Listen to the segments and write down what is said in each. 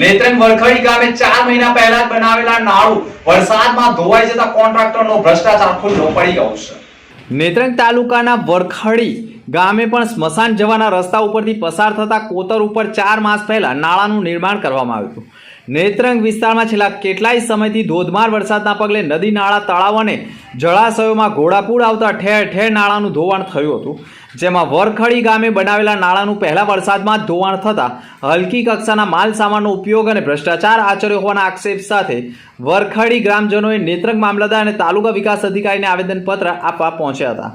નેત્રંગ વરખડી ગામે ચાર મહિના પહેલા બનાવેલા નાળું વરસાદમાં ધોવાઈ જતા કોન્ટ્રાક્ટરનો ભ્રષ્ટાચાર ખુલ્લો પડી ગયો છે. નેત્રંગ તાલુકાના વરખડી ગામે પણ સ્મશાન જવાના રસ્તા ઉપરથી પસાર થતા કોતર ઉપર ચાર માસ પહેલા નાળાનું નિર્માણ કરવામાં આવ્યું હતું. નેત્રંગ વિસ્તારમાં છેલ્લા કેટલાય સમયથી ધોધમાર વરસાદના પગલે નદી નાળા તળાવ અને જળાશયોમાં ઘોડાપૂર આવતા ઠેર ઠેર નાળાનું ધોવાણ થયું હતું. જેમાં વરખડી ગામે બનાવેલા નાળાનું પહેલા વરસાદમાં જ ધોવાણ થતાં હલકી કક્ષાના માલ સામાનનો ઉપયોગ અને ભ્રષ્ટાચાર આચર્યો હોવાના આક્ષેપ સાથે વરખડી ગ્રામજનોએ નેત્રંગ મામલતદાર અને તાલુકા વિકાસ અધિકારીને આવેદનપત્ર આપવા પહોંચ્યા હતા.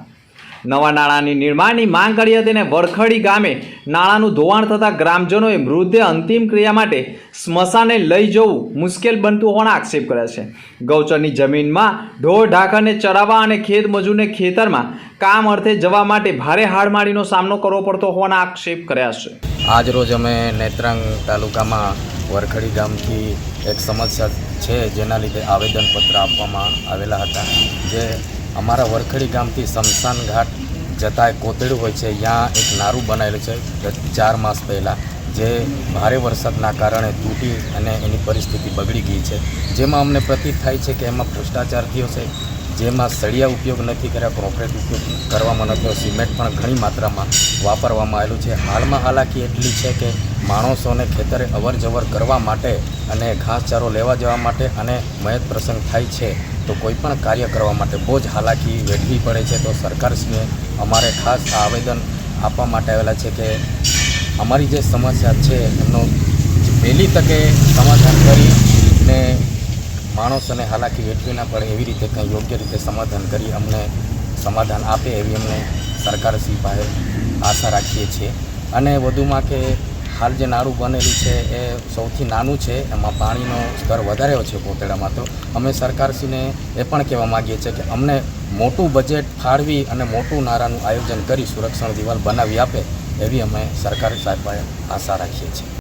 નવા નાણાંની નિર્માણની માંગ કરી હતી અને વરખડી ગામે નાણાંનું ધોવાણ થતાં ગ્રામજનોએ મૃતદેહ અંતિમ ક્રિયા માટે સ્મશાને લઈ જવું મુશ્કેલ બનતું હોવાના આક્ષેપ કર્યા છે. ગૌચરની જમીનમાં ઢોર ઢાકરને ચરાવવા અને ખેત મજૂરને ખેતરમાં કામ અર્થે જવા માટે ભારે હાડમાળીનો સામનો કરવો પડતો હોવાના આક્ષેપ કર્યા છે. આજ રોજ અમે નેત્રંગ તાલુકામાં વરખડી ગામથી એક સમસ્યા છે જેના લીધે આવેદનપત્ર આપવામાં આવેલા હતા, જે અમારા વરખડી ગામથી શમશાન ઘાટ જતા કોતેડું હોય છે. ત્યાં એક નારું બનાવેલું છે ચાર માસ પહેલાં, જે ભારે વરસાદના કારણે તૂટી અને એની પરિસ્થિતિ બગડી ગઈ છે. જેમાં અમને પ્રતીત થાય છે કે એમાં ભ્રષ્ટાચાર થયો છે. જેમાં સળિયા ઉપયોગ નથી કર્યા કોન્ક્રીટ ઉપયોગ કરવામાં નતો સિમેન્ટ પણ ઘણી માત્રામાં વાપરવામાં આવેલું છે. હાલમાં હાલાકી એટલી છે કે માણસોને ખેતરે અવરજવર કરવા માટે અને ઘાસચારો લેવા જવા માટે અને મયત પ્રસંગ થાય છે તો કોઈ પણ કાર્ય કરવા માટે બહુ જ હાલાકી વેઠવી પડે છે. તો સરકારશ્રીએ અમારે ખાસ આવેદન આપવા માટે આવેલા છે કે અમારી જે સમસ્યા છે એમનો વહેલી તકે સમાધાન કરી ને માણસોને હાલાકી વેઠવી ના પડે એવી રીતે કંઈ યોગ્ય રીતે સમાધાન કરી અમને સમાધાન આપે એવી અમને સરકારશ્રી પાસે આશા રાખીએ છીએ. અને વધુમાં કે હાલ જે નાળું બનેલું છે એ સૌથી નાનું છે, એમાં પાણીનો સ્તર વધારે છે કોતેડામાં તો અમે સરકારશ્રીને એ પણ કહેવા માગીએ છીએ કે અમને મોટું બજેટ ફાળવી અને મોટું નારાનું આયોજન કરી સુરક્ષણ દિવાલ બનાવી આપે એવી અમે સરકાર સાહેબ આશા રાખીએ છીએ.